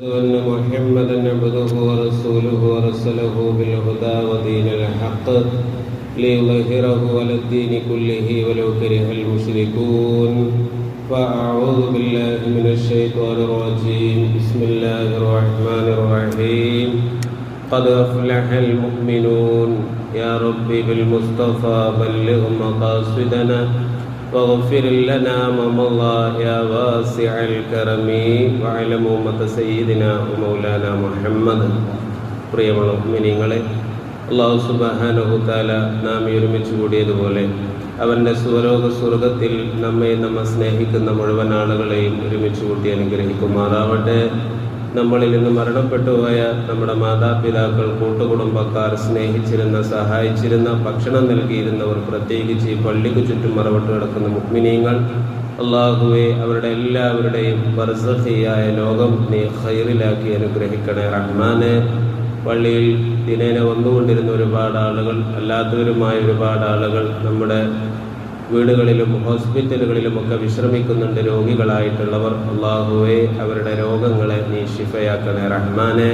أن محمدا عبده ورسوله ورسله بالهدى ودين الحق ليظهره على الدين كله ولو كره المشركون. فأعوذ بالله من الشيطان الرجيم. بسم الله الرحمن الرحيم. قد أفلح المؤمنون. يا ربي بالمصطفى بلغ مقاصدنا. واغفر لنا ما مضى يا واسع الكرم وعلم أمة سيدنا ومولانا محمد പ്രിയമുള്ള മിനിങ്ങളെ അള്ളാഹു സുബാനുഹുത്താല നാം ഈ ഒരുമിച്ച് കൂടിയതുപോലെ അവൻ്റെ സുവലോക സ്വർഗത്തിൽ നമ്മെ നമ്മെ സ്നേഹിക്കുന്ന മുഴുവൻ ആളുകളെയും ഒരുമിച്ച് കൂട്ടി അനുഗ്രഹിക്കുമാറാവട്ടെ നമ്മളിൽ നിന്ന് മരണപ്പെട്ടുപോയ നമ്മുടെ മാതാപിതാക്കൾ കൂട്ടുകുടുംബക്കാർ സ്നേഹിച്ചിരുന്ന സഹായിച്ചിരുന്ന ഭക്ഷണം നൽകിയിരുന്നവർ പ്രത്യേകിച്ച് ഈ പള്ളിക്ക് ചുറ്റും മറവിട്ട് കിടക്കുന്ന മുക്മിനീങ്ങൾ അള്ളാഹുവെ അവരുടെ എല്ലാവരുടെയും ബർസഹിയായ ലോകം നീ ഹൈറിലാക്കി അനുഗ്രഹിക്കണേ. റഹ്മാനെ പള്ളിയിൽ ദിനേന വന്നുകൊണ്ടിരുന്ന ഒരുപാട് ആളുകൾ അല്ലാത്തവരുമായ ഒരുപാട് ആളുകൾ നമ്മുടെ വീടുകളിലും ഹോസ്പിറ്റലുകളിലും ഒക്കെ വിശ്രമിക്കുന്നുണ്ട് രോഗികളായിട്ടുള്ളവർ. അള്ളാഹുവെ അവരുടെ രോഗങ്ങളെ നീ ഷിഫയാക്കണേ റഹ്മാനെ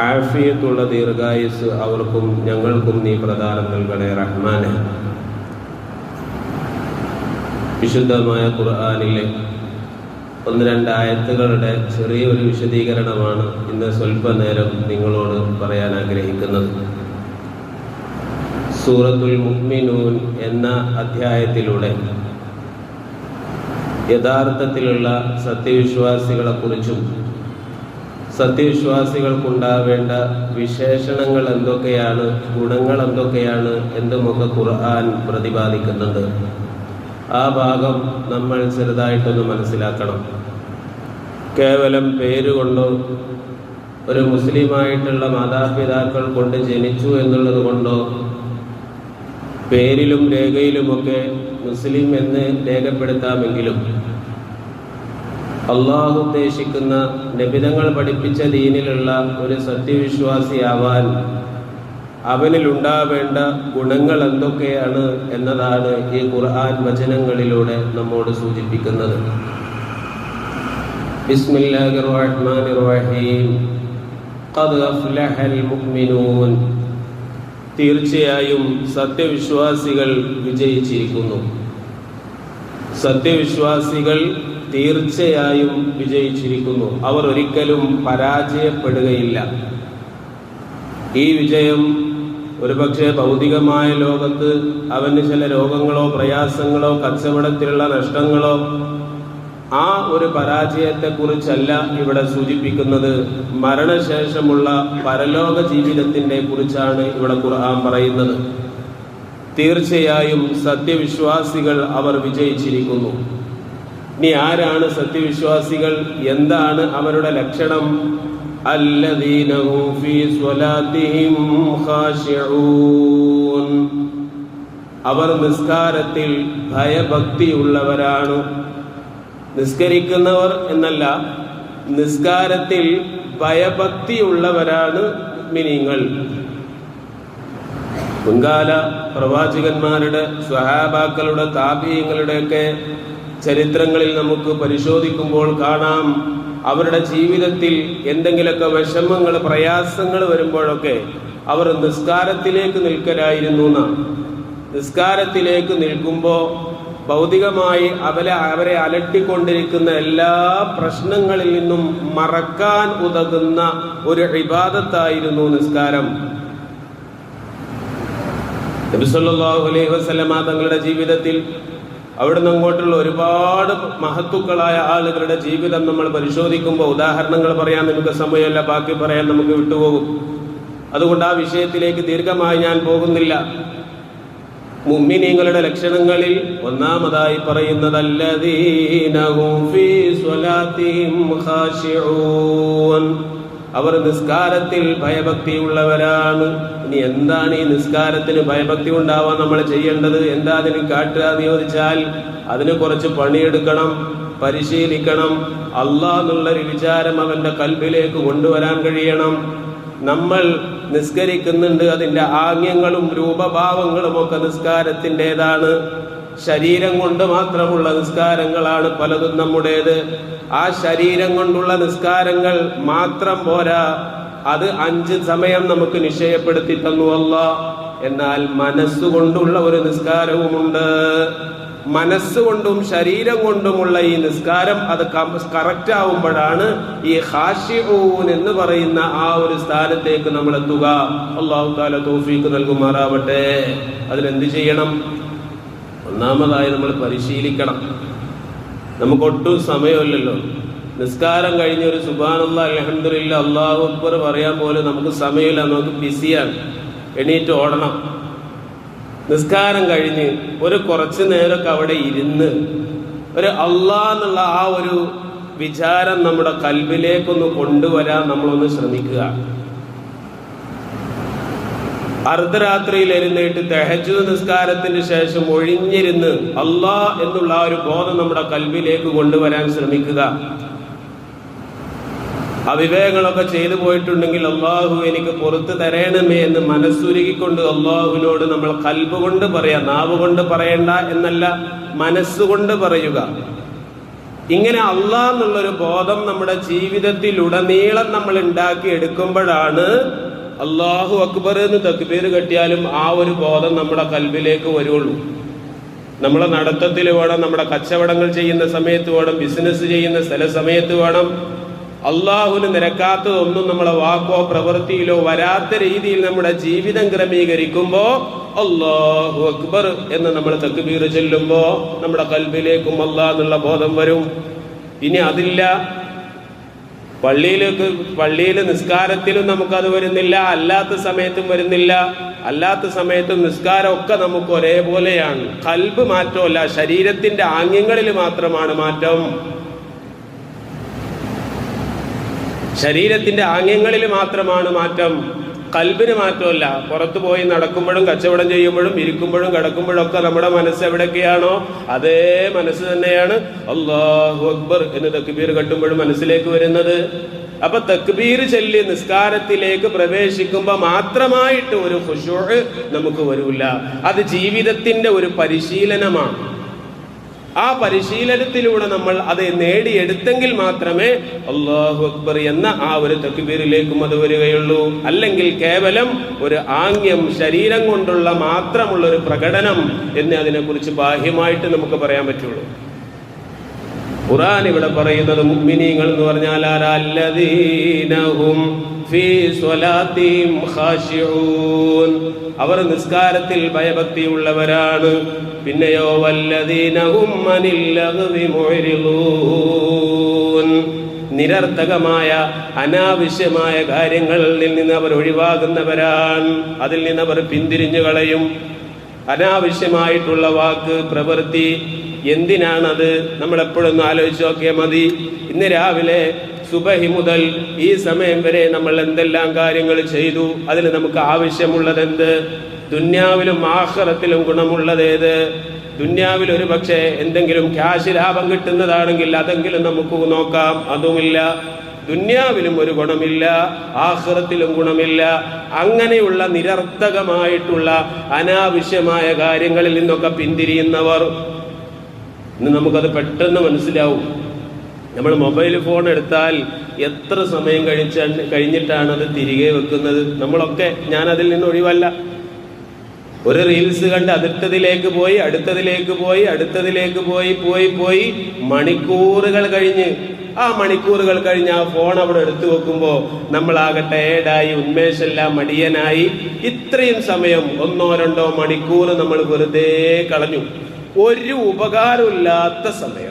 ആഫിയത്തുള്ള ദീർഘായുസ് അവർക്കും ഞങ്ങൾക്കും നീ പ്രദാനം നൽകണേ. റഹ്മാനെ. വിശുദ്ധമായ ഖുർആാനിലെ ഒന്ന് രണ്ട് ആയത്തുകളുടെ ചെറിയൊരു വിശദീകരണമാണ് ഇന്ന് സ്വല്പനേരം നിങ്ങളോട് പറയാൻ ആഗ്രഹിക്കുന്നത്. സൂറത്തുൽ മുഹ്മിനൂൻ എന്ന അധ്യായത്തിലൂടെ യഥാർത്ഥത്തിലുള്ള സത്യവിശ്വാസികളെക്കുറിച്ചും സത്യവിശ്വാസികൾക്കുണ്ടാവേണ്ട വിശേഷണങ്ങൾ എന്തൊക്കെയാണ് ഗുണങ്ങൾ എന്തൊക്കെയാണ് എന്തുമൊക്കെ ഖുർആൻ പ്രതിപാദിക്കുന്നുണ്ട്. ആ ഭാഗം നമ്മൾ ചെറുതായിട്ടൊന്ന് മനസ്സിലാക്കണം. കേവലം പേരുകൊണ്ടോ ഒരു മുസ്ലിമായിട്ടുള്ള മാതാപിതാക്കൾ കൊണ്ട് ജനിച്ചു എന്നുള്ളത് കൊണ്ടോ പേരിലും രേഖയിലുമൊക്കെ മുസ്ലിം എന്ന് രേഖപ്പെടുത്താമെങ്കിലും അള്ളാഹു ഉദ്ദേശിക്കുന്ന നിബിതങ്ങൾ പഠിപ്പിച്ച ദീനിലുള്ള ഒരു സത്യവിശ്വാസിയാവാൻ അവനിലുണ്ടാവേണ്ട ഗുണങ്ങൾ എന്തൊക്കെയാണ് എന്നതാണ് ഈ ഖുർആൻ വചനങ്ങളിലൂടെ നമ്മോട് സൂചിപ്പിക്കുന്നത്. ബിസ്മില്ലാഹിർ റഹ്മാനിർ റഹീം. ഖദ് അഫ്ലഹൽ മുഅ്മിനൂൻ. തീർച്ചയായും സത്യവിശ്വാസികൾ വിജയിച്ചിരിക്കുന്നു. സത്യവിശ്വാസികൾ തീർച്ചയായും വിജയിച്ചിരിക്കുന്നു. അവർ ഒരിക്കലും പരാജയപ്പെടുകയില്ല. ഈ വിജയം ഒരുപക്ഷെ ഭൗതികമായ ലോകത്ത് അവന് ചില രോഗങ്ങളോ പ്രയാസങ്ങളോ കച്ചവടത്തിലുള്ള നഷ്ടങ്ങളോ ആ ഒരു പരാജയത്തെക്കുറിച്ചല്ല ഇവിടെ സൂചിപ്പിക്കുന്നത്. മരണശേഷമുള്ള പരലോക ജീവിതത്തിന്റെ കുറിച്ചാണ് ഇവിടെ ഖുർആൻ പറയുന്നത്. തീർച്ചയായും സത്യവിശ്വാസികൾ അവർ വിജയിച്ചിരിക്കുന്നു. ഇനി ആരാണ് സത്യവിശ്വാസികൾ? എന്താണ് അവരുടെ ലക്ഷണം? അവർ നിസ്കാരത്തിൽ ഭയഭക്തിയുള്ളവരാണ്. നിസ്കരിക്കുന്നവർ എന്നല്ല നിസ്കാരത്തിൽ ഭയഭക്തിയുള്ളവരാണ് മിനിങ്ങൾ. മുൻകാല പ്രവാചകന്മാരുടെ സ്വഹാബാക്കളുടെ താപീയങ്ങളുടെയൊക്കെ ചരിത്രങ്ങളിൽ നമുക്ക് പരിശോധിക്കുമ്പോൾ കാണാം അവരുടെ ജീവിതത്തിൽ എന്തെങ്കിലുമൊക്കെ വിഷമങ്ങൾ പ്രയാസങ്ങൾ വരുമ്പോഴൊക്കെ അവർ നിസ്കാരത്തിലേക്ക് നിൽക്കലായിരുന്നു എന്നാണ്. നിസ്കാരത്തിലേക്ക് നിൽക്കുമ്പോൾ ഭൗതികമായി അവരെ അവരെ അലട്ടിക്കൊണ്ടിരിക്കുന്ന എല്ലാ പ്രശ്നങ്ങളിൽ നിന്നും മറക്കാൻ ഉതകുന്ന ഒരു ഇബാദത്തായിരുന്നു നിസ്കാരം. നബിസല്ലാഹു അലൈഹി വസ്ലമ തങ്ങളുടെ ജീവിതത്തിൽ അവിടുന്ന് അങ്ങോട്ടുള്ള ഒരുപാട് മഹത്തുക്കളായ ആളുകളുടെ ജീവിതം നമ്മൾ പരിശോധിക്കുമ്പോൾ ഉദാഹരണങ്ങൾ പറയാൻ നമുക്ക് സമയമല്ല ബാക്കി പറയാൻ നമുക്ക് വിട്ടുപോകും. അതുകൊണ്ട് ആ വിഷയത്തിലേക്ക് ദീർഘമായി ഞാൻ പോകുന്നില്ല. മുമ്മിനീങ്ങളുടെ ലക്ഷണങ്ങളിൽ ഒന്നാമതായി പറയുന്നത് അവർ നിസ്കാരത്തിൽ ഭയഭക്തിയുള്ളവരാണ്. ഇനി എന്താണ് ഈ നിസ്കാരത്തിന് ഭയഭക്തി ഉണ്ടാവാൻ നമ്മൾ ചെയ്യേണ്ടത്? എന്താ അതിന് കാട്ടുക എന്ന് ചോദിച്ചാൽ അതിന് കുറച്ച് പണിയെടുക്കണം പരിശീലിക്കണം. അള്ളാന്നുള്ളൊരു വിചാരം അവന്റെ കൽബിലേക്ക് കൊണ്ടുവരാൻ കഴിയണം. നമ്മൾ നിസ്കരിക്കുന്നുണ്ട്. അതിന്റെ ആംഗ്യങ്ങളും രൂപഭാവങ്ങളും ഒക്കെ നിസ്കാരത്തിന്റെതാണ്. ശരീരം കൊണ്ട് മാത്രമുള്ള നിസ്കാരങ്ങളാണ് പലതും നമ്മുടേത്. ആ ശരീരം കൊണ്ടുള്ള നിസ്കാരങ്ങൾ മാത്രം പോരാ. അത് അഞ്ച് സമയം നമുക്ക് നിശ്ചയപ്പെടുത്തി തന്നു അല്ല എന്നാൽ മനസ്സുകൊണ്ടുള്ള ഒരു നിസ്കാരവുമുണ്ട്. മനസ്സുകൊണ്ടും ശരീരം കൊണ്ടുമുള്ള ഈ നിസ്കാരം അത് കറക്റ്റ് ആവുമ്പോഴാണ് ഈ ഹാഷിഊൻ എന്ന് പറയുന്ന ആ ഒരു സ്ഥാനത്തേക്ക് നമ്മൾ എത്തുക അള്ളാഹു താല തോഫീക്ക് നൽകുമാറാവട്ടെ. അതിലെന്ത് ചെയ്യണം? ഒന്നാമതായി നമ്മൾ പരിശീലിക്കണം. നമുക്കൊട്ടും സമയമില്ലല്ലോ. നിസ്കാരം കഴിഞ്ഞ ഒരു സുബാനുള്ള അലഹദില്ല അള്ളാഹു അക്ബർ പറയാൻ പോലും നമുക്ക് സമയമില്ല. നമുക്ക് ബിസിയാണ്. എണീറ്റ് ഓടണം. നിസ്കാരം കഴിഞ്ഞ് ഒരു കുറച്ച് നേരമൊക്കെ അവിടെ ഇരുന്ന് ഒരു അള്ളാ എന്നുള്ള ആ ഒരു വിചാരം നമ്മുടെ കൽവിലേക്കൊന്ന് കൊണ്ടുവരാൻ നമ്മളൊന്ന് ശ്രമിക്കുക. അർദ്ധരാത്രിയിൽ എഴുന്നേറ്റ് തെഹജു നിസ്കാരത്തിന് ശേഷം ഒഴിഞ്ഞിരുന്ന് അള്ളാ എന്നുള്ള ആ ഒരു ബോധം നമ്മുടെ കൽവിലേക്ക് കൊണ്ടുവരാൻ ശ്രമിക്കുക. അവിവേകങ്ങളൊക്കെ ചെയ്തു പോയിട്ടുണ്ടെങ്കിൽ അള്ളാഹു എനിക്ക് പുറത്ത് തരേണമേ എന്ന് മനസ്സുരുകിക്കൊണ്ട് അള്ളാഹുവിനോട് നമ്മൾ കൽബ് കൊണ്ട് പറയാം നാവ് കൊണ്ട് പറയണ്ട എന്നല്ല മനസ്സുകൊണ്ട് പറയുക. ഇങ്ങനെ അള്ളാഹ് എന്നുള്ളൊരു ബോധം നമ്മുടെ ജീവിതത്തിൽ ഉടനീളം നമ്മൾ ഉണ്ടാക്കി എടുക്കുമ്പോഴാണ് അള്ളാഹു അക്ബർ എന്ന് തക്ബീർ കെട്ടിയാലും ആ ഒരു ബോധം നമ്മുടെ കൽബിലേക്ക് വരുള്ളൂ. നമ്മളെ നടത്തത്തിൽ വേണം നമ്മുടെ കച്ചവടങ്ങൾ ചെയ്യുന്ന സമയത്ത് വേണം ബിസിനസ് ചെയ്യുന്ന സ്ഥല സമയത്ത് വേണം അള്ളാഹുവിന് നിരക്കാത്തതൊന്നും നമ്മളെ വാക്കോ പ്രവൃത്തിയിലോ വരാത്ത രീതിയിൽ നമ്മുടെ ജീവിതം ക്രമീകരിക്കുമ്പോ അള്ളാഹു അക്ബർ എന്ന് നമ്മൾ തക്ബീർ ചെല്ലുമ്പോ നമ്മുടെ കൽബിലേക്കും അള്ളാഹ് എന്നുള്ള ബോധം വരും. ഇനി അതില്ല. പള്ളിയിലേക്ക് പള്ളിയിൽ നിസ്കാരത്തിലും നമുക്കത് വരുന്നില്ല. അല്ലാത്ത സമയത്തും വരുന്നില്ല. അല്ലാത്ത സമയത്തും നിസ്കാരം ഒക്കെ നമുക്ക് ഒരേപോലെയാണ്. കൽബ് മാറ്റമല്ല ശരീരത്തിന്റെ ആംഗ്യങ്ങളിൽ മാത്രമാണ് മാറ്റം. ശരീരത്തിന്റെ ആംഗ്യങ്ങളിൽ മാത്രമാണ് മാറ്റം. കൽബിന് മാറ്റമല്ല. പുറത്തു പോയി നടക്കുമ്പോഴും കച്ചവടം ചെയ്യുമ്പോഴും ഇരിക്കുമ്പോഴും കിടക്കുമ്പോഴും ഒക്കെ നമ്മുടെ മനസ്സ് എവിടെയൊക്കെയാണോ അതേ മനസ്സ് തന്നെയാണ് അള്ളാഹു അക്ബർ എന്ന് തക്ബീർ കെട്ടുമ്പോഴും മനസ്സിലേക്ക് വരുന്നത്. അപ്പൊ തക്ബീർ ചൊല്ലി നിസ്കാരത്തിലേക്ക് പ്രവേശിക്കുമ്പോൾ മാത്രമായിട്ട് ഒരു ഖുശൂ നമുക്ക് വരൂല. അത് ജീവിതത്തിന്റെ ഒരു പരിശീലനമാണ്. ആ പരിശീലനത്തിലൂടെ നമ്മൾ അത് നേടിയെടുത്തെങ്കിൽ മാത്രമേ അള്ളാഹു അക്ബർ എന്ന ആ ഒരു തക്ബീറിലേക്കും അത് വരികയുള്ളൂ. അല്ലെങ്കിൽ കേവലം ഒരു ആംഗ്യം ശരീരം കൊണ്ടുള്ള മാത്രമുള്ള ഒരു പ്രകടനം എന്ന് അതിനെക്കുറിച്ച് ബാഹ്യമായിട്ട് നമുക്ക് പറയാൻ പറ്റുള്ളൂ. ഖുറാൻ ഇവിടെ പറയുന്നത് മുഗ്മിനീങ്ങൾ എന്ന് പറഞ്ഞാൽ ആരല്ലദീനഹും അവർ നിസ്കാരത്തിൽ ഭയഭക്തിയുള്ളവരാണ്. പിന്നെയോ വല്ലതീനവും നിരർത്ഥകമായ അനാവശ്യമായ കാര്യങ്ങളിൽ നിന്ന് അവർ ഒഴിവാകുന്നവരാണ്. അതിൽ നിന്ന് അവർ പിന്തിരിഞ്ഞു കളയും. അനാവശ്യമായിട്ടുള്ള വാക്ക് പ്രവൃത്തി എന്തിനാണത്? നമ്മൾ എപ്പോഴൊന്നും ആലോചിച്ച് നോക്കിയാൽ മതി. ഇന്ന് രാവിലെ സുബഹി മുതൽ ഈ സമയം വരെ നമ്മൾ എന്തെല്ലാം കാര്യങ്ങൾ ചെയ്തു? അതിന് നമുക്ക് ആവശ്യമുള്ളത് എന്ത് ദുന്യാവിലും ആഹ്റത്തിലും ഗുണമുള്ളതേത്? ദുന്യാവിൽ ഒരു പക്ഷേ എന്തെങ്കിലും ക്യാഷ് ലാഭം കിട്ടുന്നതാണെങ്കിൽ അതെങ്കിലും നമുക്ക് നോക്കാം. അതുമില്ല. ദുന്യാവിലും ഒരു ഗുണമില്ല. ആഹ്റത്തിലും ഗുണമില്ല. അങ്ങനെയുള്ള നിരർത്ഥകമായിട്ടുള്ള അനാവശ്യമായ കാര്യങ്ങളിൽ നിന്നൊക്കെ പിന്തിരിയുന്നവർ. ഇന്ന് നമുക്കത് പെട്ടെന്ന് മനസ്സിലാവും. നമ്മൾ മൊബൈൽ ഫോൺ എടുത്താൽ എത്ര സമയം കഴിച്ച കഴിഞ്ഞിട്ടാണ് അത് തിരികെ വെക്കുന്നത്? നമ്മളൊക്കെ ഞാൻ അതിൽ നിന്ന് ഒഴിവല്ല. ഒരു റീൽസ് കണ്ട് അടുത്തതിലേക്ക് പോയി അടുത്തതിലേക്ക് പോയി അടുത്തതിലേക്ക് പോയി പോയി പോയി മണിക്കൂറുകൾ കഴിഞ്ഞ്. ആ മണിക്കൂറുകൾ കഴിഞ്ഞ് ആ ഫോൺ അവിടെ എടുത്തു വെക്കുമ്പോൾ നമ്മളാകെ ടയേർഡായി ഉന്മേഷമില്ല മടിയനായി. ഇത്രയും സമയം ഒന്നോ രണ്ടോ മണിക്കൂർ നമ്മൾ വെറുതെ കളഞ്ഞു. ഒരു ഉപകാരമില്ലാത്ത സമയം.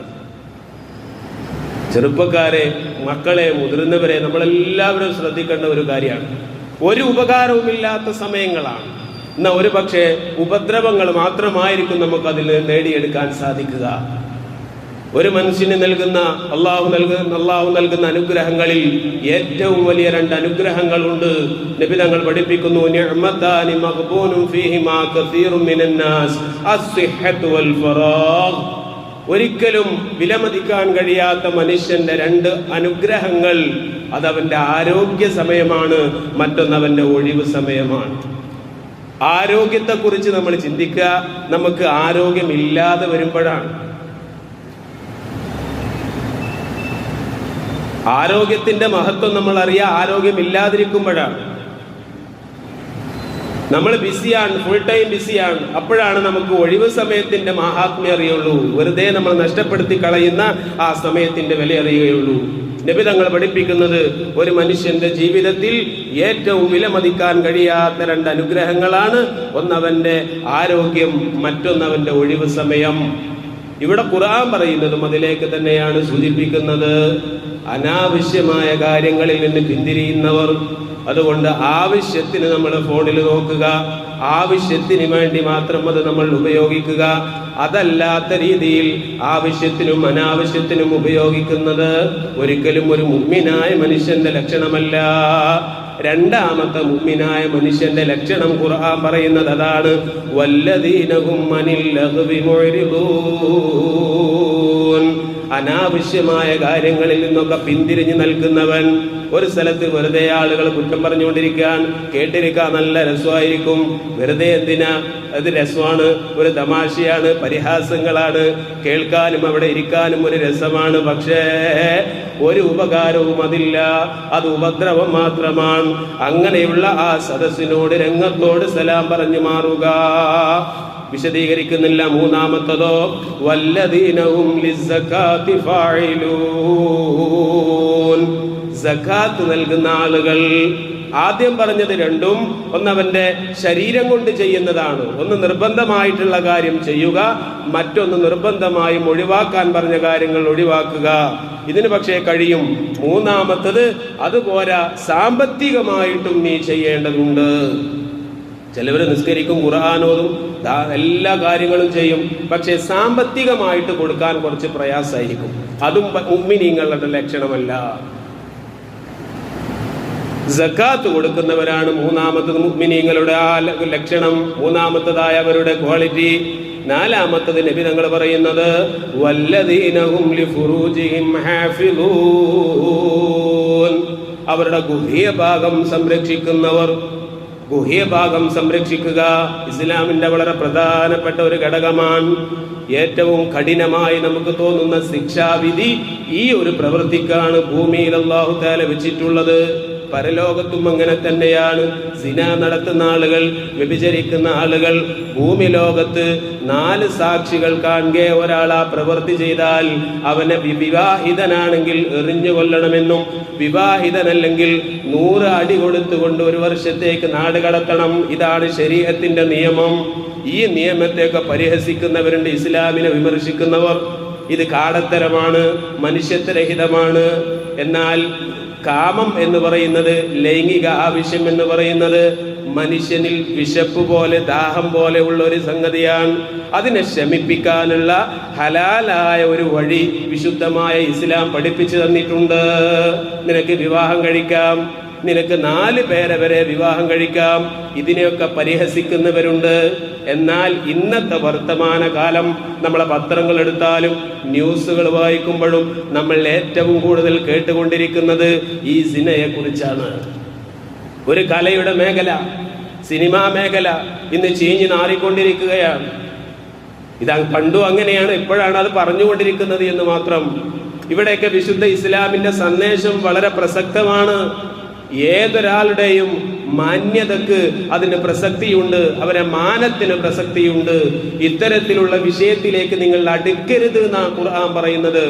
ചെറുപ്പക്കാരെ മക്കളെ മുതിർന്നവരെ നമ്മളെല്ലാവരും ശ്രദ്ധിക്കേണ്ട ഒരു കാര്യമാണ്. ഒരു ഉപകാരവുമില്ലാത്ത സമയങ്ങളാണ്. എന്നാൽ ഒരു പക്ഷേ ഉപദ്രവങ്ങൾ മാത്രമായിരിക്കും നമുക്ക് അതിൽ നേടിയെടുക്കാൻ സാധിക്കുക. ഒരു മനുഷ്യന് നൽകുന്ന അള്ളാഹു നൽകുന്ന അള്ളാഹു നൽകുന്ന അനുഗ്രഹങ്ങളിൽ ഏറ്റവും വലിയ രണ്ട് അനുഗ്രഹങ്ങളുണ്ട് നബി പഠിപ്പിക്കുന്നു ഫീഹിമാ കസീറും മിനന്നാസ് ഒരിക്കലും വിലമതിക്കാൻ കഴിയാത്ത മനുഷ്യന്റെ രണ്ട് അനുഗ്രഹങ്ങൾ അതവന്റെ ആരോഗ്യ സമയമാണ് മറ്റൊന്നവന്റെ ഒഴിവ് സമയമാണ്. ആരോഗ്യത്തെക്കുറിച്ച് നമ്മൾ ചിന്തിക്കുക നമുക്ക് ആരോഗ്യമില്ലാതെ വരുമ്പോഴാണ്. ആരോഗ്യത്തിന്റെ മഹത്വം നമ്മൾ അറിയുക ആരോഗ്യമില്ലാതിരിക്കുമ്പോഴാണ്. നമ്മൾ ബിസിയാണ് ഫുൾ ടൈം ബിസിയാണ്. അപ്പോഴാണ് നമുക്ക് ഒഴിവ് സമയത്തിന്റെ മഹാത്മ്യം അറിയുള്ളൂ. വെറുതെ നമ്മൾ നഷ്ടപ്പെടുത്തി കളയുന്ന ആ സമയത്തിന്റെ വില അറിയുകയുള്ളൂ. നബി തങ്ങൾ പഠിപ്പിക്കുന്നത് ഒരു മനുഷ്യന്റെ ജീവിതത്തിൽ ഏറ്റവും വിലമതിക്കാൻ കഴിയാത്ത രണ്ട് അനുഗ്രഹങ്ങളാണ് ഒന്നവന്റെ ആരോഗ്യം മറ്റൊന്നവന്റെ ഒഴിവ് സമയം. ഇവിടെ ഖുർആൻ പറയുന്നതും അതിലേക്ക് തന്നെയാണ് സൂചിപ്പിക്കുന്നത്. അനാവശ്യമായ കാര്യങ്ങളിൽ നിന്ന് പിന്തിരിയുന്നവർ. അതുകൊണ്ട് ആവശ്യത്തിന് നമ്മൾ ഫോണിൽ നോക്കുക. ആവശ്യത്തിന് വേണ്ടി മാത്രം അത് നമ്മൾ ഉപയോഗിക്കുക. അതല്ലാത്ത രീതിയിൽ ആവശ്യത്തിനും അനാവശ്യത്തിനും ഉപയോഗിക്കുന്നത് ഒരിക്കലും ഒരു മുമ്മിനായ മനുഷ്യന്റെ ലക്ഷണമല്ല. രണ്ടാമത്തെ മുമ്മിനായ മനുഷ്യന്റെ ലക്ഷണം ഖുർആൻ പറയുന്നത് അതാണ്. വല്ലതീനകും മുഅ്രിദൂൻ. അനാവശ്യമായ കാര്യങ്ങളിൽ നിന്നൊക്കെ പിന്തിരിഞ്ഞു നിൽക്കുന്നവൻ ഒരു സ്ഥലത്ത് വെറുതെ ആളുകൾ കുറ്റം പറഞ്ഞുകൊണ്ടിരിക്കാൻ കേട്ടിരിക്കാൻ നല്ല രസമായിരിക്കും. വെറുതെ എന്തിനാ? അത് രസമാണ് ഒരു തമാശയാണ് പരിഹാസങ്ങളാണ്. കേൾക്കാനും അവിടെ ഇരിക്കാനും ഒരു രസമാണ്. പക്ഷേ ഒരു ഉപകാരവും അതില്ല. അത് ഉപദ്രവം മാത്രമാണ്. അങ്ങനെയുള്ള ആ സദസ്സിനോട് രംഗത്തോട് സലാം പറഞ്ഞു മാറുക. വിശദീകരിക്കുന്നില്ല മൂന്നാമത്തതോ. സക്കാത്ത് നൽകുന്ന ആളുകൾ ആദ്യം പറഞ്ഞത് രണ്ടും ഒന്നവന്റെ ശരീരം കൊണ്ട് ചെയ്യുന്നതാണ്. ഒന്ന് നിർബന്ധമായിട്ടുള്ള കാര്യം ചെയ്യുക മറ്റൊന്ന് നിർബന്ധമായും ഒഴിവാക്കാൻ പറഞ്ഞ കാര്യങ്ങൾ ഒഴിവാക്കുക. ഇതിന് പക്ഷേ കഴിയും. മൂന്നാമത്തത് അതുപോലെ സാമ്പത്തികമായിട്ടും നീ ചെയ്യേണ്ടതുണ്ട്. ചിലവർ നിസ്കരിക്കും ഖുർആാനോതും എല്ലാ കാര്യങ്ങളും ചെയ്യും. പക്ഷേ സാമ്പത്തികമായിട്ട് കൊടുക്കാൻ കുറച്ച് പ്രയാസമായിരിക്കും അതും ഉമ്മിനീങ്ങളുടെ ലക്ഷണമല്ല. ജക്കാത്ത് കൊടുക്കുന്നവരാണ് മൂന്നാമത്തത് മുഗ്മിനീങ്ങളുടെ ആ ലക്ഷണം. മൂന്നാമത്തതായ അവരുടെ ക്വാളിറ്റി. നാലാമത്തത് നബി തങ്ങൾ പറയുന്നത് അവരുടെ ഗുഹ്യ ഭാഗം സംരക്ഷിക്കുന്നവർ ഗുഹ്യ ഭാഗം സംരക്ഷിക്കുക. ഇസ്ലാമിന്റെ വളരെ പ്രധാനപ്പെട്ട ഒരു ഘടകമാണ് ഏറ്റവും കഠിനമായി നമുക്ക് തോന്നുന്ന ശിക്ഷാവിധി ഈ ഒരു പ്രവൃത്തിക്കാണ് ഭൂമിയിൽ അള്ളാഹു തേല വെച്ചിട്ടുള്ളത്. പരലോകത്തും അങ്ങനെ തന്നെയാണ്. സിന നടത്തുന്ന ആളുകൾ വ്യഭിചരിക്കുന്ന ആളുകൾ ഭൂമി ലോകത്ത് നാല് സാക്ഷികൾ കാണുകെ ഒരാൾ ആ പ്രവൃത്തി ചെയ്താൽ അവനെ വിവാഹിതനാണെങ്കിൽ എറിഞ്ഞു കൊല്ലണമെന്നും വിവാഹിതനല്ലെങ്കിൽ നൂറ് അടി കൊടുത്തുകൊണ്ട് ഒരു വർഷത്തേക്ക് നാട് കടത്തണം ഇതാണ് ശരീരത്തിന്റെ നിയമം. ഈ നിയമത്തെയൊക്കെ പരിഹസിക്കുന്നവരുണ്ട് ഇസ്ലാമിനെ വിമർശിക്കുന്നവർ. ഇത് കാടത്തരമാണ് മനുഷ്യത്വരഹിതമാണ്. എന്നാൽ കാമം എന്ന് പറയുന്നത് ലൈംഗിക ആവശ്യം എന്ന് പറയുന്നത് മനുഷ്യനിൽ വിശപ്പ് പോലെ ദാഹം പോലെ ഉള്ള ഒരു സംഗതിയാണ്. അതിനെ ശമിപ്പിക്കാനുള്ള ഹലാലായ ഒരു വഴി വിശുദ്ധമായ ഇസ്ലാം പഠിപ്പിച്ചു തന്നിട്ടുണ്ട്. നിനക്ക് വിവാഹം കഴിക്കാം. നിനക്ക് നാല് പേരെ വരെ വിവാഹം കഴിക്കാം. ഇതിനെയൊക്കെ പരിഹസിക്കുന്നവരുണ്ട്. എന്നാൽ ഇന്നത്തെ വർത്തമാന കാലം നമ്മളെ പത്രങ്ങൾ എടുത്താലും ന്യൂസുകൾ വായിക്കുമ്പോഴും നമ്മൾ ഏറ്റവും കൂടുതൽ കേട്ടുകൊണ്ടിരിക്കുന്നത് ഈ സിനയെ കുറിച്ചാണ് ഒരു കലയുടെ മേഖല സിനിമാ മേഖല ഇന്ന് ചീഞ്ഞു നാറിക്കൊണ്ടിരിക്കുകയാണ്. ഇത് പണ്ടും അങ്ങനെയാണ് ഇപ്പോഴാണ് അത് പറഞ്ഞുകൊണ്ടിരിക്കുന്നത് എന്ന് മാത്രം. ഇവിടെയൊക്കെ വിശുദ്ധ ഇസ്ലാമിന്റെ സന്ദേശം വളരെ പ്രസക്തമാണ്. ഏതൊരാളുടെയും മാന്യതക്ക് അതിന് പ്രസക്തിയുണ്ട് അവരെ മാനത്തിന് പ്രസക്തിയുണ്ട്. ഇത്തരത്തിലുള്ള വിഷയത്തിലേക്ക് നിങ്ങൾ അടുക്കരുത് എന്നാണ് ഖുർആൻ പറയുന്നത്.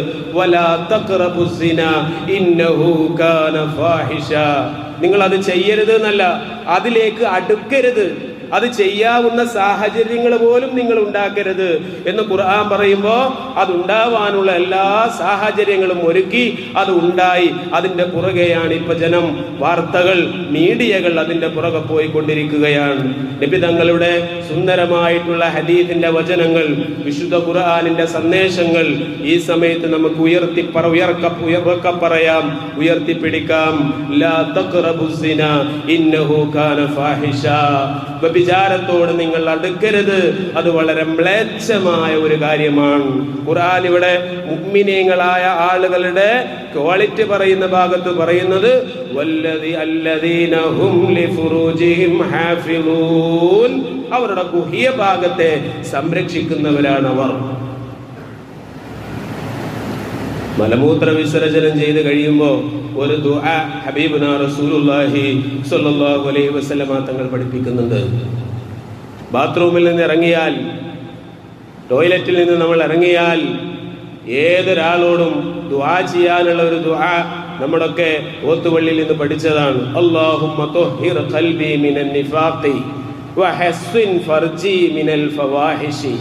നിങ്ങൾ അത് ചെയ്യരുത് എന്നല്ല അതിലേക്ക് അടുക്കരുത്. അത് ചെയ്യാവുന്ന സാഹചര്യങ്ങൾ പോലും നിങ്ങൾ ഉണ്ടാക്കരുത് എന്ന് ഖുർആൻ പറയുമ്പോൾ അത് ഉണ്ടാവാനുള്ള എല്ലാ സാഹചര്യങ്ങളും ഒരുക്കി അത് ഉണ്ടായി. അതിന്റെ പുറകെയാണ് ഇപ്പൊ ജനം വാർത്തകൾ മീഡിയകൾ അതിന്റെ പുറകെ പോയിക്കൊണ്ടിരിക്കുകയാണ്. നബി തങ്ങളുടെ സുന്ദരമായിട്ടുള്ള ഹദീഫിന്റെ വചനങ്ങൾ വിശുദ്ധ ഖുർആാനിന്റെ സന്ദേശങ്ങൾ ഈ സമയത്ത് നമുക്ക് ഉയർത്തി ഉയർക്ക ഉയർക്ക പറയാം ഉയർത്തിപ്പിടിക്കാം. ലാ ഇന്നഹു വ്യഭിചാരത്തോട് നിങ്ങൾ അടുക്കരുത്. അത് വളരെ മ്ലേച്ഛമായ ഒരു കാര്യമാണ്. ഖുർആൻ ഇവിടെ ഉമ്മിനീങ്ങളായ ആളുകളുടെ ക്വാളിറ്റി പറയുന്ന ഭാഗത്ത് പറയുന്നത് അല്ലദീന ഹും ലിഫുറൂജിഹിം അവരുടെ ഗുഹ്യ ഭാഗത്തെ സംരക്ഷിക്കുന്നവരാണ് അവർ മലമൂത്ര വിസർജനം ചെയ്ത് കഴിയുമ്പോൾ ഒരു ദുആ ഹബീബുന റസൂലുള്ളാഹി സ്വല്ലല്ലാഹു അലൈഹി വസല്ലമ തങ്ങൾ പഠിപ്പിക്കുന്നുണ്ട്. ബാത്റൂമിൽ നിന്ന് ഇറങ്ങിയാൽ ടോയ്ലറ്റിൽ നിന്ന് നമ്മൾ ഇറങ്ങിയാൽ ഏതൊരാളോടും ദുആ ചെയ്യാനുള്ള ഒരു ദുആ നമ്മുടെയൊക്കെ ഓത്തുപള്ളിയിൽ നിന്ന് പഠിച്ചതാണ്. ഫർജി മിനൽ ഫവാഹിഷി.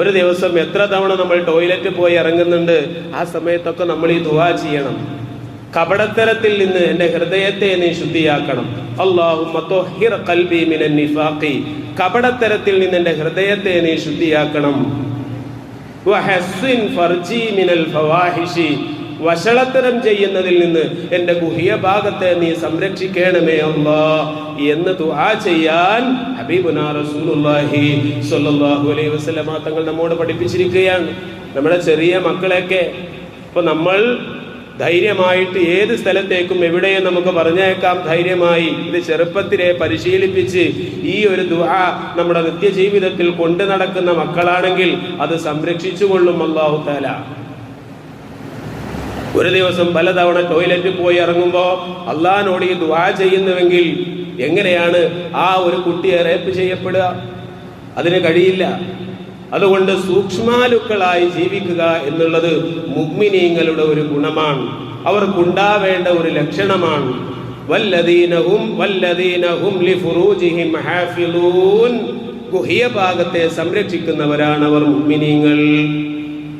ഒരു ദിവസം എത്ര തവണ നമ്മൾ ടോയ്ലറ്റ് പോയി ഇറങ്ങുന്നുണ്ട് ആ സമയത്തൊക്കെ നമ്മൾ ഈ ദുവാ ചെയ്യണം. കപടത്തരത്തിൽ നിന്ന് എന്റെ ഹൃദയത്തെ നീ ശുദ്ധിയാക്കണം. അള്ളാഹു കപടത്തരത്തിൽ നിന്ന് എന്റെ ഹൃദയത്തെ നീ ശുദ്ധിയാക്കണം. വഷളത്തരം ചെയ്യുന്നതിൽ നിന്ന് എന്റെ ഗുഹ്യ ഭാഗത്തെ നീ സംരക്ഷിക്കണമേ അല്ലാ. എന്ന് ദുആ ചെയ്യാൻ ഹബീബുന റസൂലുള്ളാഹി സ്വല്ലല്ലാഹു അലൈഹി വസല്ലമ തങ്ങൾ നമ്മോട് പഠിപ്പിച്ചിരിക്കുകയാണ്. നമ്മുടെ ചെറിയ മക്കളെയൊക്കെ. ഇപ്പൊ നമ്മൾ ധൈര്യമായിട്ട് ഏത് സ്ഥലത്തേക്കും എവിടെയും നമുക്ക് പറഞ്ഞേക്കാം. ധൈര്യമായി ഇത് ചെറുപ്പത്തിലെ പരിശീലിപ്പിച്ച് ഈ ഒരു ദുആ നമ്മുടെ നിത്യജീവിതത്തിൽ കൊണ്ടു നടക്കുന്ന മക്കളാണെങ്കിൽ അത് സംരക്ഷിച്ചു കൊള്ളും അള്ളാഹു ഒരു ദിവസം പലതവണ ടോയ്ലറ്റിൽ പോയി ഇറങ്ങുമ്പോൾ അള്ളഹാനോട് ഈ ദുആ ചെയ്യുന്നുവെങ്കിൽ എങ്ങനെയാണ് ആ ഒരു കുട്ടിയെ റേപ്പ് ചെയ്യപ്പെടുക? അതിന് കഴിയില്ല. അതുകൊണ്ട് സൂക്ഷ്മാലുക്കളായി ജീവിക്കുക എന്നുള്ളത് മുഗ്മിനീങ്ങളുടെ ഒരു ഗുണമാണ്. അവർക്കുണ്ടാവേണ്ട ഒരു ലക്ഷണമാണ്. വല്ലദീനഹും വല്ലദീനഹും ലിഫുറൂജിഹിം ഹാഫിലൂൻ. ഗുഹ്യ ഭാഗത്തെ സംരക്ഷിക്കുന്നവരാണ് അവർ മുഗ്മിനീങ്ങൾ.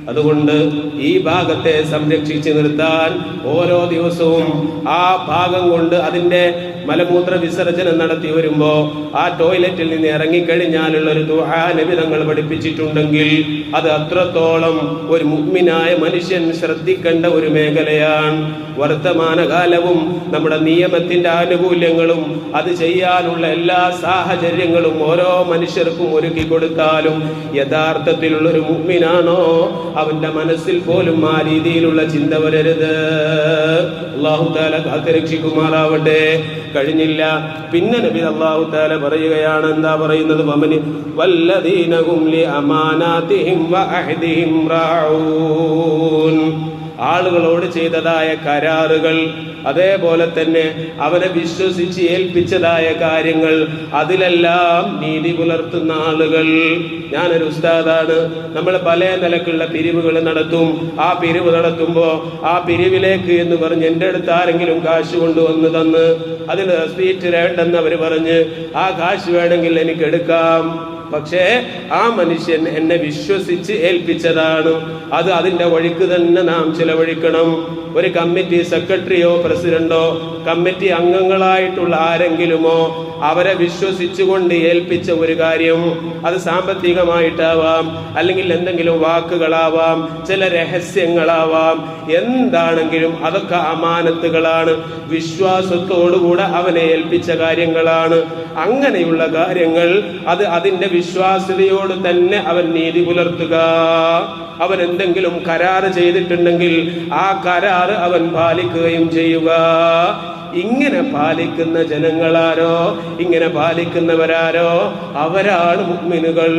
അതുകൊണ്ട് ഈ ഭാഗത്തെ സംരക്ഷിച്ചു നിർത്താൻ ഓരോ ദിവസവും ആ ഭാഗം കൊണ്ട് അതിന്റെ മലമൂത്ര വിസർജനം നടത്തി വരുമ്പോൾ ആ ടോയ്ലറ്റിൽ നിന്ന് ഇറങ്ങിക്കഴിഞ്ഞാലുള്ള ഒരു നബി പഠിപ്പിച്ചിട്ടുണ്ടെങ്കിൽ അത് അത്രത്തോളം ഒരു മുഗ്മിനായ മനുഷ്യൻ ശ്രദ്ധിക്കേണ്ട ഒരു മേഖലയാണ്. വർത്തമാനകാലവും നമ്മുടെ നിയമത്തിന്റെ ആനുകൂല്യങ്ങളും അത് ചെയ്യാനുള്ള എല്ലാ സാഹചര്യങ്ങളും ഓരോ മനുഷ്യർക്കും ഒരുക്കി കൊടുത്താലും യഥാർത്ഥത്തിലുള്ള ഒരു മുഗ്മിനാണോ? അവന്റെ മനസ്സിൽ പോലും ആ രീതിയിലുള്ള ചിന്ത വരരുത്. അള്ളാഹു താല കാത്തുരക്ഷിക്കുമാറാവട്ടെ. കഴിഞ്ഞില്ല. പിന്നെ നബി അള്ളാഹു താല പറയുകയാണ് എന്താ പറയുന്നത്? മമന് വല്ലദീനകും ആളുകളോട് ചെയ്തതായ കരാറുകൾ അതേപോലെ തന്നെ അവനെ വിശ്വസിച്ച് ഏൽപ്പിച്ചതായ കാര്യങ്ങൾ അതിലെല്ലാം നീതി പുലർത്തുന്ന ആളുകൾ. ഞാനൊരു ഉസ്താദാണ്. നമ്മൾ പല നിലക്കുള്ള പിരിവുകൾ നടത്തും. ആ പിരിവ് നടത്തുമ്പോൾ ആ പിരിവിലേക്ക് എന്ന് പറഞ്ഞ് എന്റെ അടുത്ത് ആരെങ്കിലും കാശ് കൊണ്ടുവന്ന് തന്ന് അതിൽ സ്വീറ്റ് വേണ്ടെന്ന് അവർ പറഞ്ഞ് ആ കാശ് വേണമെങ്കിൽ എനിക്ക് എടുക്കാം. പക്ഷേ ആ മനുഷ്യൻ എന്നെ വിശ്വസിച്ച് ഏൽപ്പിച്ചതാണ്. അത് അതിന്റെ വഴിക്ക് തന്നെ നാം ചിലവഴിക്കണം. ഒരു കമ്മിറ്റി സെക്രട്ടറിയോ പ്രസിഡന്റോ കമ്മിറ്റി അംഗങ്ങളായിട്ടുള്ള ആരെങ്കിലുമോ അവരെ വിശ്വസിച്ചുകൊണ്ട് ഏൽപ്പിച്ച ഒരു കാര്യം. അത് സാമ്പത്തികമായിട്ടാവാം അല്ലെങ്കിൽ എന്തെങ്കിലും വാക്കുകളാവാം ചില രഹസ്യങ്ങളാവാം. എന്താണെങ്കിലും അതൊക്കെ അമാനത്തുകളാണ്. വിശ്വാസത്തോടുകൂടെ അവനെ ഏൽപ്പിച്ച കാര്യങ്ങളാണ്. അങ്ങനെയുള്ള കാര്യങ്ങൾ അത് അതിന്റെ വിശ്വാസ്യതയോട് തന്നെ അവൻ നീതി പുലർത്തുക. അവൻ എന്തെങ്കിലും കരാറ് ചെയ്തിട്ടുണ്ടെങ്കിൽ ആ കരാറ് അവൻ പാലിക്കുകയും ചെയ്യുക. ഇങ്ങനെ പാലിക്കുന്ന ജനങ്ങളാരോ ഇങ്ങനെ പാലിക്കുന്നവരാരോ അവരാണ് മുഗ്മിനുകൾ.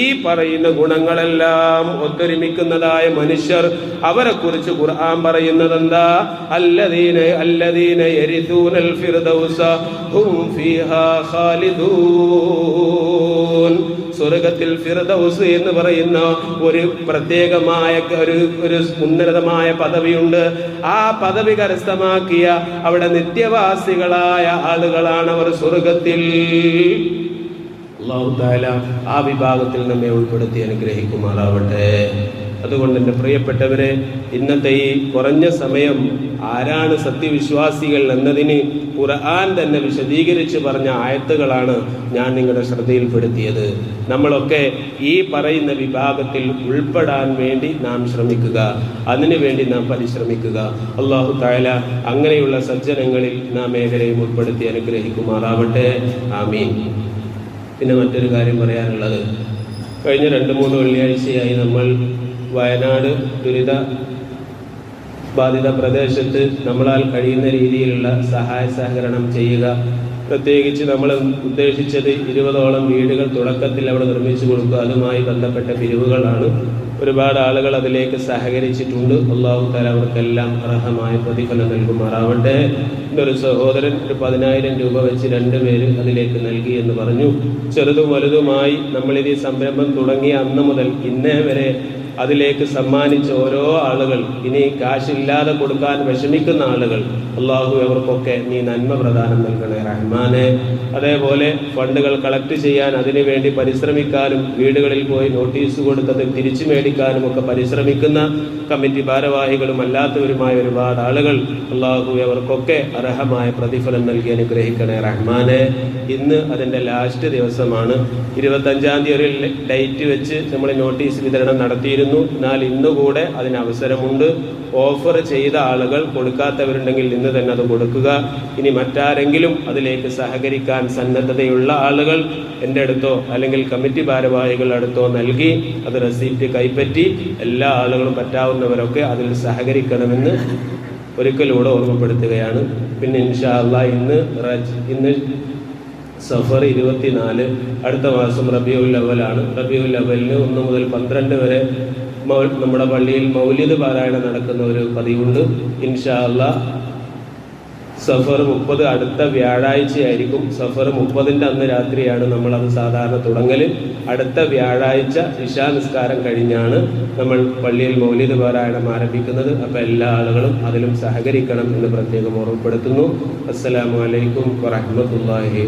ഈ പറയുന്ന ഗുണങ്ങളെല്ലാം ഒത്തൊരുമിക്കുന്നതായ മനുഷ്യർ അവരെ കുറിച്ച് ഖുർആൻ പറയുന്നത് എന്താ അല്ലദീന അല്ലദീന യരിദൂനൽ ഫിർദൗസ ഹും ഫീഹാ ഖാലിദൂൻ. സ്വർഗത്തിൽ ഫിർദൗസ് എന്ന് പറയുന്ന ഒരു പ്രത്യേകമായ ഒരു ഒരു ഉന്നതമായ പദവിയുണ്ട്. ആ പദവി കരസ്ഥമാക്കിയ അവിടെ നിത്യവാസികളായ ആളുകളാണ് അവർ സ്വർഗത്തിൽ. അള്ളാഹു താല ആ വിഭാഗത്തിൽ നമ്മെ ഉൾപ്പെടുത്തി അനുഗ്രഹിക്കുമാറാവട്ടെ. അതുകൊണ്ട് എന്റെ പ്രിയപ്പെട്ടവരെ ഇന്നത്തെ ഈ കുറഞ്ഞ സമയം ആരാണ് സത്യവിശ്വാസികൾ എന്നതിന് ഖുർആൻ തന്നെ വിശദീകരിച്ച് പറഞ്ഞ ആയത്തുകളാണ് ഞാൻ നിങ്ങളുടെ ശ്രദ്ധയിൽപ്പെടുത്തിയത്. നമ്മളൊക്കെ ഈ പറയുന്ന വിഭാഗത്തിൽ ഉൾപ്പെടാൻ വേണ്ടി നാം ശ്രമിക്കുക. അതിനുവേണ്ടി നാം പരിശ്രമിക്കുക. അള്ളാഹു തായാല അങ്ങനെയുള്ള സജ്ജനങ്ങളിൽ നാം മേഖലയും ഉൾപ്പെടുത്തി അനുഗ്രഹിക്കുമാറാവട്ടെ. ആമീൻ. പിന്നെ മറ്റൊരു കാര്യം പറയാനുള്ളത്. കഴിഞ്ഞ രണ്ട് മൂന്ന് വെള്ളിയാഴ്ചയായി നമ്മൾ വയനാട് ദുരിത ബാധിത പ്രദേശത്ത് നമ്മളാൽ കഴിയുന്ന രീതിയിലുള്ള സഹായ സഹകരണം ചെയ്യുക. പ്രത്യേകിച്ച് നമ്മൾ ഉദ്ദേശിച്ചത് ഇരുപതോളം വീടുകൾ തുടക്കത്തിൽ അവിടെ നിർമ്മിച്ചു കൊടുക്കുക. അതുമായി ബന്ധപ്പെട്ട പിരിവുകളാണ്. ഒരുപാട് ആളുകൾ അതിലേക്ക് സഹകരിച്ചിട്ടുണ്ട്. അള്ളാഹു താല അവർക്കെല്ലാം അർഹമായ പ്രതിഫലം നൽകുമാറാവട്ടെ. എന്റെ ഒരു സഹോദരൻ ഒരു പതിനായിരം രൂപ വെച്ച് രണ്ട് പേര് അതിലേക്ക് നൽകി എന്ന് പറഞ്ഞു. ചെറുതും വലുതുമായി നമ്മളിത് സംരംഭം തുടങ്ങിയ അന്ന് മുതൽ ഇന്നേ വരെ അതിലേക്ക് സമ്മാനിച്ച ഓരോ ആളുകൾ. ഇനി കാശില്ലാതെ കൊടുക്കാൻ വിഷമിക്കുന്ന ആളുകൾ. അള്ളാഹു അവർക്കൊക്കെ നീ നന്മ പ്രദാനം നൽകണേ റഹ്മാനെ. അതേപോലെ ഫണ്ടുകൾ കളക്ട് ചെയ്യാൻ അതിനുവേണ്ടി പരിശ്രമിക്കാനും വീടുകളിൽ പോയി നോട്ടീസ് കൊടുത്തത് തിരിച്ചു മേടിക്കാനും ഒക്കെ പരിശ്രമിക്കുന്ന കമ്മിറ്റി ഭാരവാഹികളും അല്ലാത്തവരുമായ ഒരുപാട് ആളുകൾ അള്ളാഹു അവർക്കൊക്കെ അർഹമായ പ്രതിഫലം നൽകി അനുഗ്രഹിക്കണേ റഹ്മാനെ. ഇന്ന് അതിന്റെ ലാസ്റ്റ് ദിവസമാണ്. ഇരുപത്തഞ്ചാം തീയതി ഒരു ഡേറ്റ് വെച്ച് നമ്മൾ നോട്ടീസ് വിതരണം നടത്തിയിരുന്നു. എന്നാൽ ഇന്നുകൂടെ അതിന് അവസരമുണ്ട്. ഓഫർ ചെയ്ത ആളുകൾ കൊടുക്കാത്തവരുണ്ടെങ്കിൽ ഇന്ന് തന്നെ അത് കൊടുക്കുക. ഇനി മറ്റാരെങ്കിലും അതിലേക്ക് സഹകരിക്കാൻ സന്നദ്ധതയുള്ള ആളുകൾ എന്റെ അടുത്തോ അല്ലെങ്കിൽ കമ്മിറ്റി ഭാരവാഹികളുടെ അടുത്തോ നൽകി അത് റെസീപ്റ്റ് കൈപ്പറ്റി എല്ലാ ആളുകളും പറ്റാവുന്നവരൊക്കെ അതിൽ സഹകരിക്കണമെന്ന് ഒരിക്കലൂടെ ഓർമ്മപ്പെടുത്തുകയാണ്. പിന്നെ ഇൻഷാ ഇന്ന് ഇന്ന് സഫർ ഇരുപത്തിനാല്. അടുത്ത മാസം റബിയുൽ അവലാണ്. റബിയുൽ അവലിന് ഒന്ന് മുതൽ പന്ത്രണ്ട് വരെ നമ്മുടെ പള്ളിയിൽ മൗലിദ് പാരായണം നടക്കുന്ന ഒരു പതിവുണ്ട്. ഇൻഷാ അള്ളാ സഫർ മുപ്പത് അടുത്ത വ്യാഴാഴ്ചയായിരിക്കും. സഫർ മുപ്പതിന്റെ അന്ന് രാത്രിയാണ് നമ്മളത് സാധാരണ തുടങ്ങൽ അടുത്ത വ്യാഴാഴ്ച വിശാനിസ്കാരം നിസ്കാരം കഴിഞ്ഞാണ് നമ്മൾ പള്ളിയിൽ മൗലിദ് പാരായണം ആരംഭിക്കുന്നത്. അപ്പോൾ എല്ലാ ആളുകളും അതിലും സഹകരിക്കണം എന്ന് പ്രത്യേകം ഓർമ്മപ്പെടുത്തുന്നു. അസ്സലാമു അലൈക്കും വറഹ്മത്തുള്ളാഹി